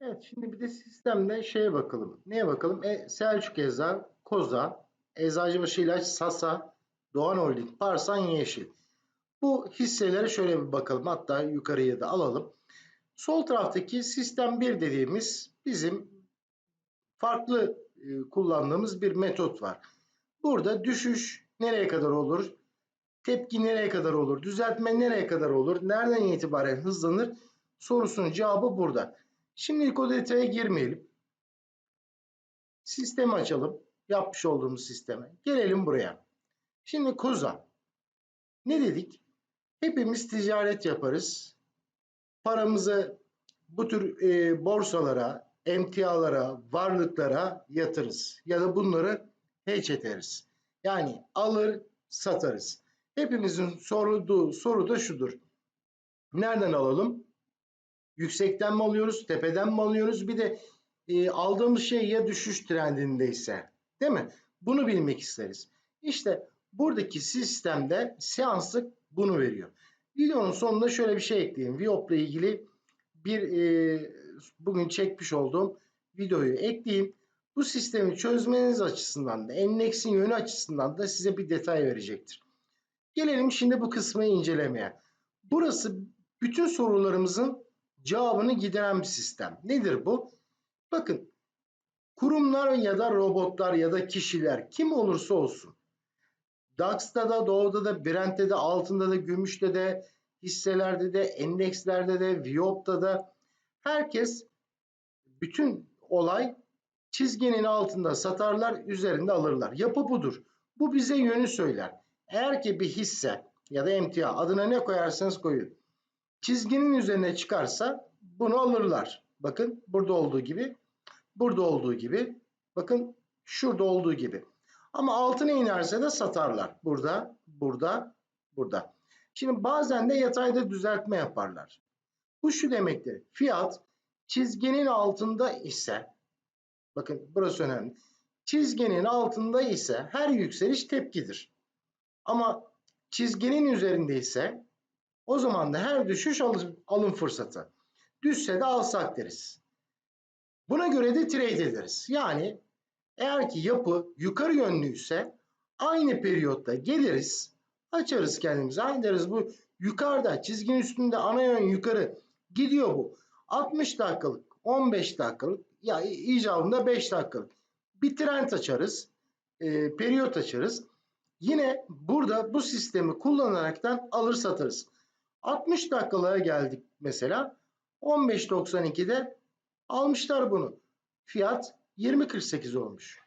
Evet şimdi bir de sistemde şeye bakalım. Neye bakalım? E, Selçuk Eza, Koza, Eczacıbaşı İlaç, Sasa, Doğan Holding, Parsan Yeşil. Bu hisselere şöyle bir bakalım. Hatta yukarıya da alalım. Sol taraftaki sistem 1 dediğimiz bizim farklı e, kullandığımız bir metot var. Burada düşüş nereye kadar olur? Tepki nereye kadar olur? Düzeltme nereye kadar olur? Nereden itibaren hızlanır? Sorusunun cevabı burada. Şimdilik o detaya girmeyelim. Sistemi açalım. Yapmış olduğumuz sisteme. Gelelim buraya. Şimdi Koza. Ne dedik? Hepimiz ticaret yaparız. Paramızı bu tür e, borsalara, emtialara, varlıklara yatırız. Ya da bunları hedge ederiz. Yani alır, satarız. Hepimizin sorduğu soru da şudur. Nereden alalım? Yüksekten mi alıyoruz, tepeden mi alıyoruz? Bir de e, aldığımız şey ya düşüş trendindeyse, değil mi? Bunu bilmek isteriz. İşte buradaki sistemde seanslık bunu veriyor. Videonun sonunda şöyle bir şey ekleyeyim. Viop ile ilgili bir e, bugün çekmiş olduğum videoyu ekleyeyim. Bu sistemi çözmeniz açısından da endeksin yönü açısından da size bir detay verecektir. Gelelim şimdi bu kısmı incelemeye. Burası bütün sorularımızın cevabını gideren bir sistem. Nedir bu? Bakın kurumlar ya da robotlar ya da kişiler kim olursa olsun DAX'ta da, Doğu'da da, Brent'te de, altında da, gümüşte de, hisselerde de, endekslerde de, Viyop'ta da herkes bütün olay çizginin altında satarlar, üzerinde alırlar. Yapı budur. Bu bize yönü söyler. Eğer ki bir hisse ya da emtia adına ne koyarsanız koyun. Çizginin üzerine çıkarsa bunu alırlar. Bakın burada olduğu gibi, burada olduğu gibi, bakın şurada olduğu gibi. Ama altına inerse de satarlar. Burada, burada, burada. Şimdi bazen de yatayda düzeltme yaparlar. Bu şu demektir. Fiyat çizginin altında ise bakın burası önemli. Çizginin altında ise her yükseliş tepkidir. Ama çizginin üzerinde ise o zaman da her düşüş alım, alım fırsatı. Düşse de alsak deriz. Buna göre de trade ederiz. Yani eğer ki yapı yukarı yönlüyse aynı periyotta geliriz, açarız kendimizi. Aynı deriz bu yukarıda çizginin üstünde ana yön yukarı gidiyor bu. 60 dakikalık, 15 dakikalık ya icabında 5 dakikalık bir trend açarız, e, periyot açarız. Yine burada bu sistemi kullanaraktan alır satarız. 60 dakikalığa geldik mesela. 15.92'de almışlar bunu. Fiyat 20.48 olmuş.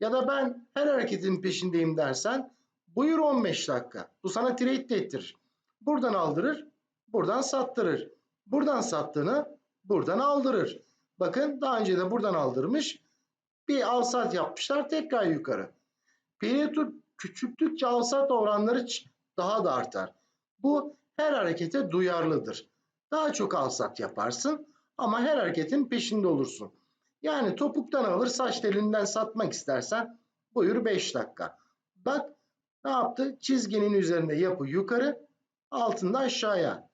Ya da ben her hareketin peşindeyim dersen buyur 15 dakika. Bu sana trade de ettirir. Buradan aldırır, buradan sattırır. Buradan sattığını buradan aldırır. Bakın daha önce de buradan aldırmış. Bir alsat yapmışlar tekrar yukarı. Periyotu küçülttükçe alsat oranları daha da artar. Bu her harekete duyarlıdır. Daha çok alsat yaparsın ama her hareketin peşinde olursun. Yani topuktan alır saç telinden satmak istersen buyur 5 dakika. Bak ne yaptı? Çizginin üzerinde yapı yukarı altında aşağıya.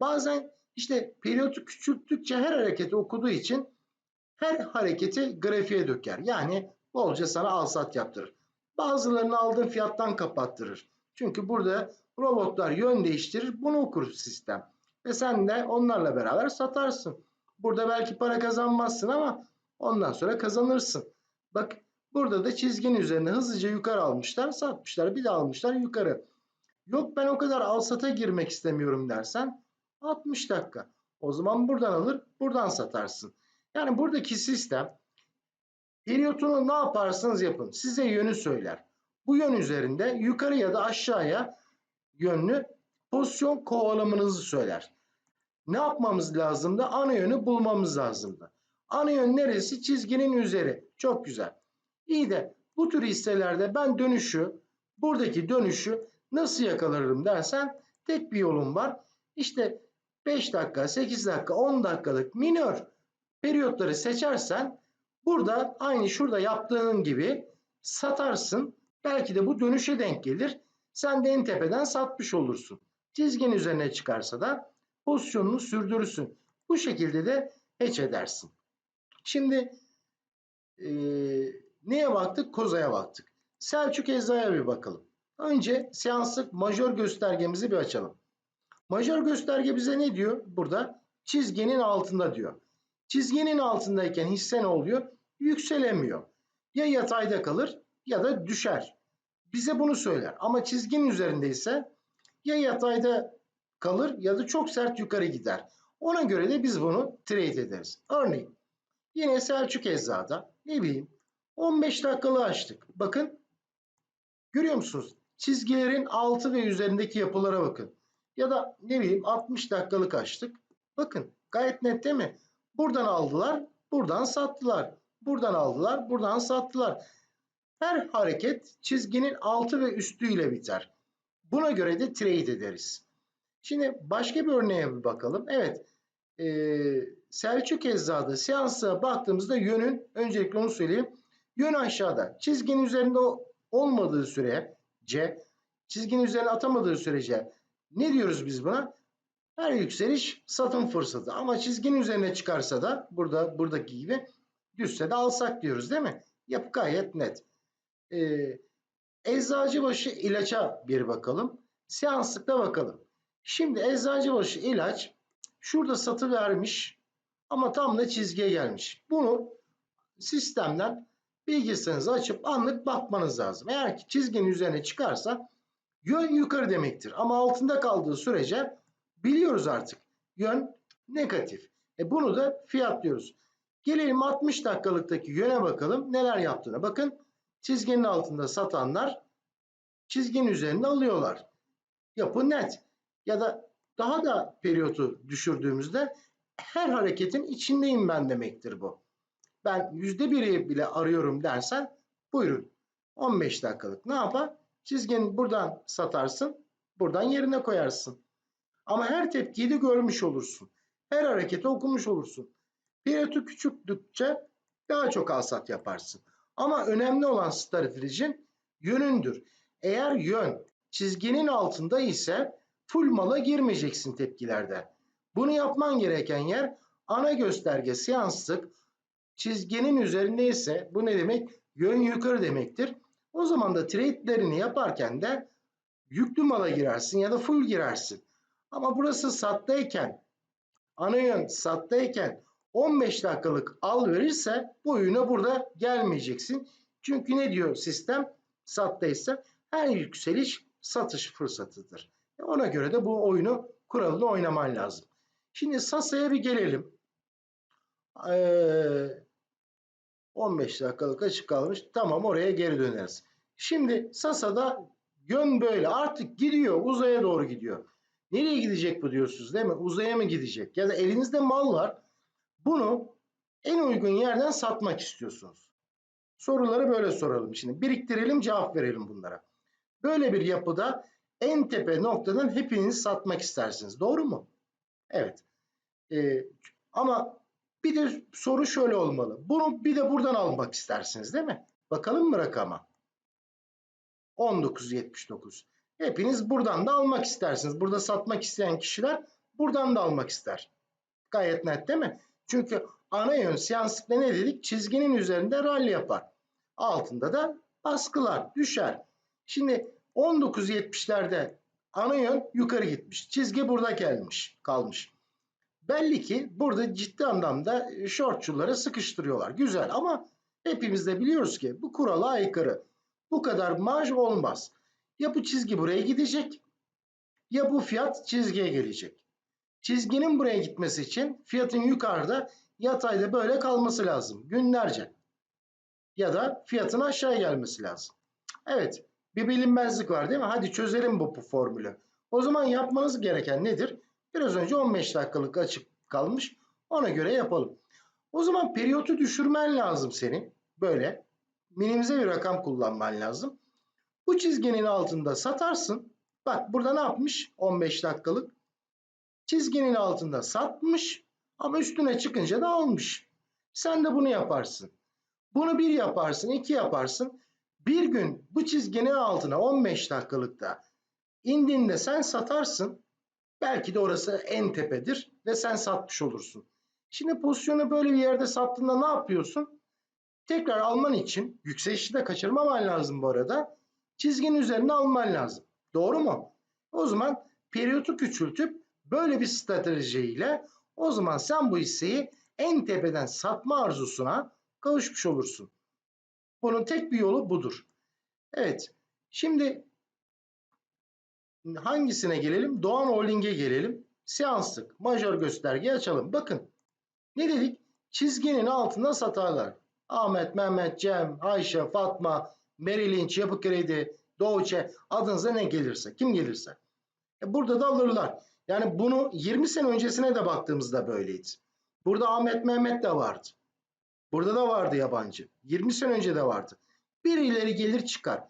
Bazen işte periyotu küçülttükçe her hareketi okuduğu için her hareketi grafiğe döker. Yani bolca sana al sat yaptırır. Bazılarını aldığın fiyattan kapattırır. Çünkü burada robotlar yön değiştirir. Bunu okur sistem. Ve sen de onlarla beraber satarsın. Burada belki para kazanmazsın ama ondan sonra kazanırsın. Bak burada da çizginin üzerine hızlıca yukarı almışlar, satmışlar, bir de almışlar yukarı. Yok ben o kadar al sata girmek istemiyorum dersen 60 dakika. O zaman buradan alır, buradan satarsın. Yani buradaki sistem periyotunu ne yaparsanız yapın. Size yönü söyler. Bu yön üzerinde yukarı ya da aşağıya yönlü pozisyon kovalamanızı söyler. Ne yapmamız lazımdı? Ana yönü bulmamız lazımdı. Ana yön neresi? Çizginin üzeri. Çok güzel. İyi de bu tür hisselerde ben dönüşü, buradaki dönüşü nasıl yakalarım dersen tek bir yolum var. İşte 5 dakika, 8 dakika, 10 dakikalık minör periyotları seçersen burada aynı şurada yaptığın gibi satarsın. Belki de bu dönüşe denk gelir. Sen de en tepeden satmış olursun. Çizgin üzerine çıkarsa da pozisyonunu sürdürürsün. Bu şekilde de hedge edersin. Şimdi e, neye baktık? Kozaya baktık. Selçuk Ecza'ya bir bakalım. Önce seanslık majör göstergemizi bir açalım. Majör gösterge bize ne diyor burada? Çizginin altında diyor. Çizginin altındayken hisse ne oluyor? Yükselemiyor. Ya yatayda kalır ya da düşer. Bize bunu söyler. Ama çizginin üzerindeyse ya yatayda kalır ya da çok sert yukarı gider. Ona göre de biz bunu trade ederiz. Örneğin yine Selçuk Ecza'da ne bileyim 15 dakikalığı açtık. Bakın görüyor musunuz? Çizgilerin altı ve üzerindeki yapılara bakın. Ya da ne bileyim 60 dakikalık açtık. Bakın gayet net değil mi? Buradan aldılar, buradan sattılar. Buradan aldılar, buradan sattılar. Her hareket çizginin altı ve üstüyle biter. Buna göre de trade ederiz. Şimdi başka bir örneğe bir bakalım. Evet, e, Selçuk Ecza'da seansa baktığımızda yönün, öncelikle onu söyleyeyim. Yön aşağıda. Çizginin üzerinde olmadığı süre C, çizginin üzerine atamadığı sürece ne diyoruz biz buna? Her yükseliş satım fırsatı. Ama çizginin üzerine çıkarsa da burada buradaki gibi düşse de alsak diyoruz değil mi? Yapı gayet net. Ee, Eczacıbaşı ilaça bir bakalım. Seanslıkta bakalım. Şimdi Eczacıbaşı ilaç şurada satı vermiş ama tam da çizgiye gelmiş. Bunu sistemden bilgisayarınızı açıp anlık bakmanız lazım. Eğer ki çizginin üzerine çıkarsa yön yukarı demektir. Ama altında kaldığı sürece biliyoruz artık yön negatif. E bunu da fiyatlıyoruz. Gelelim 60 dakikalıktaki yöne bakalım neler yaptığına. Bakın çizginin altında satanlar çizginin üzerinde alıyorlar. Yapı net. Ya da daha da periyotu düşürdüğümüzde her hareketin içindeyim ben demektir bu. Ben yüzde biri bile arıyorum dersen buyurun 15 dakikalık ne yapar? Çizgini buradan satarsın, buradan yerine koyarsın. Ama her tepkiyi de görmüş olursun. Her hareketi okumuş olursun. Periyotu küçülttükçe daha çok alsat yaparsın. Ama önemli olan stratejin yönündür. Eğer yön çizginin altında ise full mala girmeyeceksin tepkilerde. Bunu yapman gereken yer ana gösterge seanslık çizginin üzerinde ise bu ne demek? Yön yukarı demektir. O zaman da trade'lerini yaparken de yüklü mala girersin ya da full girersin. Ama burası sattayken ana yön sattayken 15 dakikalık al verirse bu oyuna burada gelmeyeceksin. Çünkü ne diyor sistem? Sattaysa her yükseliş satış fırsatıdır. E ona göre de bu oyunu kuralını oynaman lazım. Şimdi Sasa'ya bir gelelim. Ee, 15 dakikalık açık kalmış. Tamam oraya geri döneriz. Şimdi Sasa'da yön böyle artık gidiyor uzaya doğru gidiyor. Nereye gidecek bu diyorsunuz değil mi? Uzaya mı gidecek? Ya da elinizde mal var. Bunu en uygun yerden satmak istiyorsunuz. Soruları böyle soralım. Şimdi biriktirelim cevap verelim bunlara. Böyle bir yapıda en tepe noktadan hepiniz satmak istersiniz. Doğru mu? Evet. Ee, ama bir de soru şöyle olmalı. Bunu bir de buradan almak istersiniz değil mi? Bakalım mı rakama? 19.79. Hepiniz buradan da almak istersiniz. Burada satmak isteyen kişiler buradan da almak ister. Gayet net değil mi? Çünkü ana yön seanslıkta ne dedik? Çizginin üzerinde rally yapar. Altında da baskılar düşer. Şimdi 19.70'lerde ana yön yukarı gitmiş. Çizgi burada gelmiş, kalmış. Belli ki burada ciddi anlamda shortçuları sıkıştırıyorlar. Güzel ama hepimiz de biliyoruz ki bu kurala aykırı. Bu kadar marj olmaz. Ya bu çizgi buraya gidecek ya bu fiyat çizgiye gelecek. Çizginin buraya gitmesi için fiyatın yukarıda yatayda böyle kalması lazım günlerce. Ya da fiyatın aşağı gelmesi lazım. Evet bir bilinmezlik var değil mi? Hadi çözelim bu, bu formülü. O zaman yapmanız gereken nedir? Biraz önce 15 dakikalık açık kalmış. Ona göre yapalım. O zaman periyotu düşürmen lazım senin. Böyle minimize bir rakam kullanman lazım. Bu çizginin altında satarsın. Bak burada ne yapmış? 15 dakikalık. Çizginin altında satmış ama üstüne çıkınca da almış. Sen de bunu yaparsın. Bunu bir yaparsın, iki yaparsın. Bir gün bu çizginin altına 15 dakikalıkta indiğinde sen satarsın. Belki de orası en tepedir ve sen satmış olursun. Şimdi pozisyonu böyle bir yerde sattığında ne yapıyorsun? Tekrar alman için yükselişi de kaçırmaman lazım bu arada. Çizginin üzerine alman lazım. Doğru mu? O zaman periyotu küçültüp böyle bir stratejiyle o zaman sen bu hisseyi en tepeden satma arzusuna kavuşmuş olursun. Bunun tek bir yolu budur. Evet. Şimdi hangisine gelelim? Doğan Holding'e gelelim. Seanslık majör göstergeyi açalım. Bakın ne dedik? Çizginin altında satarlar. Ahmet, Mehmet, Cem, Ayşe, Fatma, Lynch, Yapı Kredi, Doğuçe adınıza ne gelirse, kim gelirse. E burada da alırlar. Yani bunu 20 sene öncesine de baktığımızda böyleydi. Burada Ahmet Mehmet de vardı. Burada da vardı yabancı. 20 sene önce de vardı. Birileri gelir çıkar.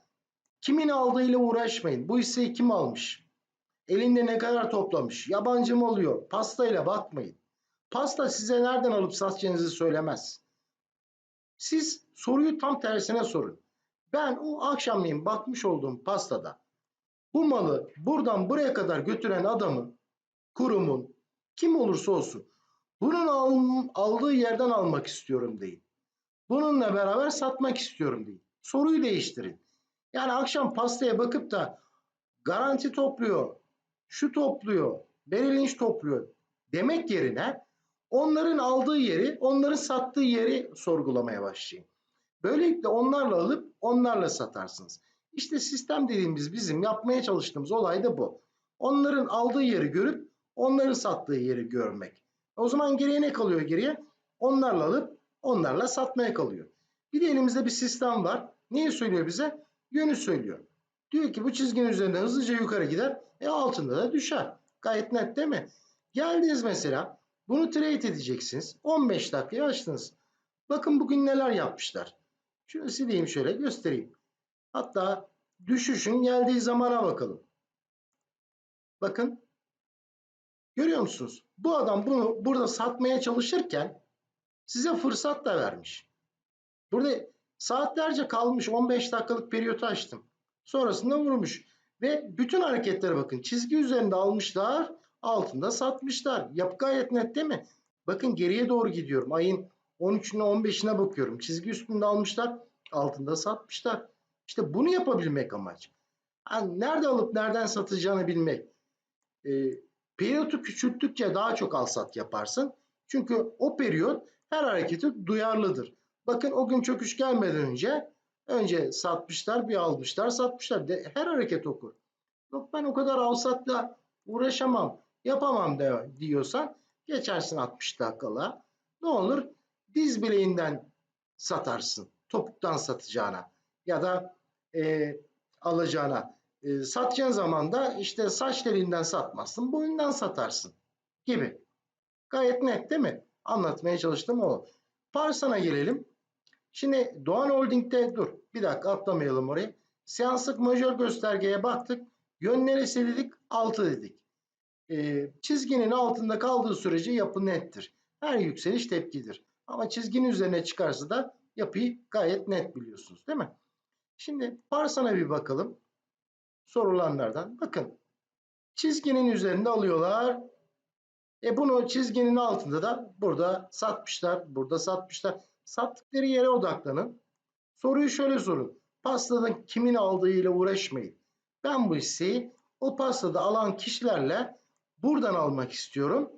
Kimin aldığıyla uğraşmayın. Bu hisseyi kim almış? Elinde ne kadar toplamış? Yabancı mı oluyor? Pastayla bakmayın. Pasta size nereden alıp satacağınızı söylemez. Siz soruyu tam tersine sorun. Ben o akşamleyin bakmış olduğum pastada bu malı buradan buraya kadar götüren adamın, kurumun, kim olursa olsun bunun al, aldığı yerden almak istiyorum deyin. Bununla beraber satmak istiyorum deyin. Soruyu değiştirin. Yani akşam pastaya bakıp da garanti topluyor, şu topluyor, Beril topluyor demek yerine onların aldığı yeri, onların sattığı yeri sorgulamaya başlayın. Böylelikle onlarla alıp onlarla satarsınız. İşte sistem dediğimiz bizim yapmaya çalıştığımız olay da bu. Onların aldığı yeri görüp onların sattığı yeri görmek. O zaman geriye ne kalıyor geriye? Onlarla alıp onlarla satmaya kalıyor. Bir de elimizde bir sistem var. Neyi söylüyor bize? Yönü söylüyor. Diyor ki bu çizginin üzerinde hızlıca yukarı gider. E altında da düşer. Gayet net değil mi? Geldiniz mesela bunu trade edeceksiniz. 15 dakikayı açtınız. Bakın bugün neler yapmışlar. Şunu sileyim şöyle göstereyim. Hatta düşüşün geldiği zamana bakalım. Bakın. Görüyor musunuz? Bu adam bunu burada satmaya çalışırken size fırsat da vermiş. Burada saatlerce kalmış 15 dakikalık periyotu açtım. Sonrasında vurmuş. Ve bütün hareketlere bakın. Çizgi üzerinde almışlar, altında satmışlar. Yapı gayet net değil mi? Bakın geriye doğru gidiyorum. Ayın 13'üne 15'ine bakıyorum. Çizgi üstünde almışlar, altında satmışlar. İşte bunu yapabilmek amaç. Yani nerede alıp nereden satacağını bilmek. E, periyotu küçülttükçe daha çok al sat yaparsın. Çünkü o periyot her hareketi duyarlıdır. Bakın o gün çöküş gelmeden önce önce satmışlar bir almışlar satmışlar. De, her hareket okur. Yok ben o kadar al satla uğraşamam yapamam de, diyorsan geçersin 60 dakikala. Ne olur diz bileğinden satarsın. Topuktan satacağına ya da e, alacağına. E, satacağın zaman da işte saç telinden satmazsın, boyundan satarsın gibi. Gayet net değil mi? Anlatmaya çalıştım o. Parsana gelelim. Şimdi Doğan Holding'de dur bir dakika atlamayalım orayı. Seanslık majör göstergeye baktık. Yön neresi dedik? 6 dedik. E, çizginin altında kaldığı sürece yapı nettir. Her yükseliş tepkidir. Ama çizginin üzerine çıkarsa da yapıyı gayet net biliyorsunuz değil mi? Şimdi parsana bir bakalım. Sorulanlardan. Bakın. Çizginin üzerinde alıyorlar. E bunu çizginin altında da burada satmışlar. Burada satmışlar. Sattıkları yere odaklanın. Soruyu şöyle sorun. Pastadan kimin aldığıyla uğraşmayın. Ben bu hisseyi o pastada alan kişilerle buradan almak istiyorum.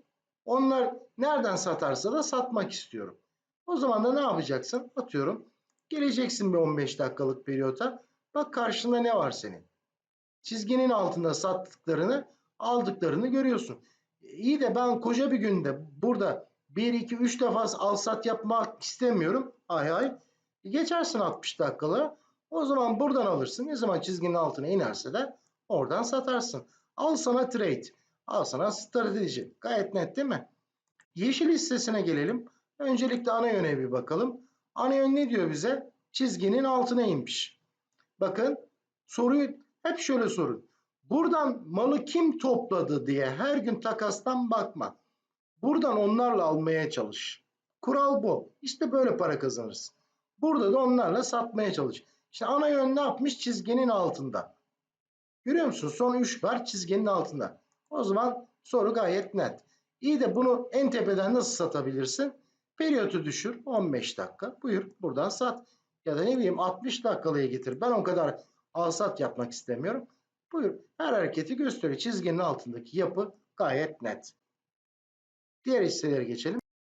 Onlar nereden satarsa da satmak istiyorum. O zaman da ne yapacaksın? Atıyorum. Geleceksin bir 15 dakikalık periyota. Bak karşında ne var senin? Çizginin altında sattıklarını, aldıklarını görüyorsun. İyi de ben koca bir günde burada 1, 2, 3 defa al sat yapmak istemiyorum. Ay ay. Geçersin 60 dakikalı. O zaman buradan alırsın. Ne zaman çizginin altına inerse de oradan satarsın. Al sana trade. Al sana strateji. Gayet net değil mi? Yeşil hissesine gelelim. Öncelikle ana yöne bir bakalım. Ana yön ne diyor bize? Çizginin altına inmiş. Bakın soruyu hep şöyle sorun. Buradan malı kim topladı diye her gün takastan bakma. Buradan onlarla almaya çalış. Kural bu. İşte böyle para kazanırsın. Burada da onlarla satmaya çalış. İşte ana yön ne yapmış? Çizginin altında. Görüyor musun? Son 3 var çizginin altında. O zaman soru gayet net. İyi de bunu en tepeden nasıl satabilirsin? Periyotu düşür 15 dakika. Buyur buradan sat. Ya da ne bileyim 60 dakikalıya getir. Ben o kadar al sat yapmak istemiyorum. Buyur her hareketi gösteriyor. Çizginin altındaki yapı gayet net. Diğer hisselere geçelim.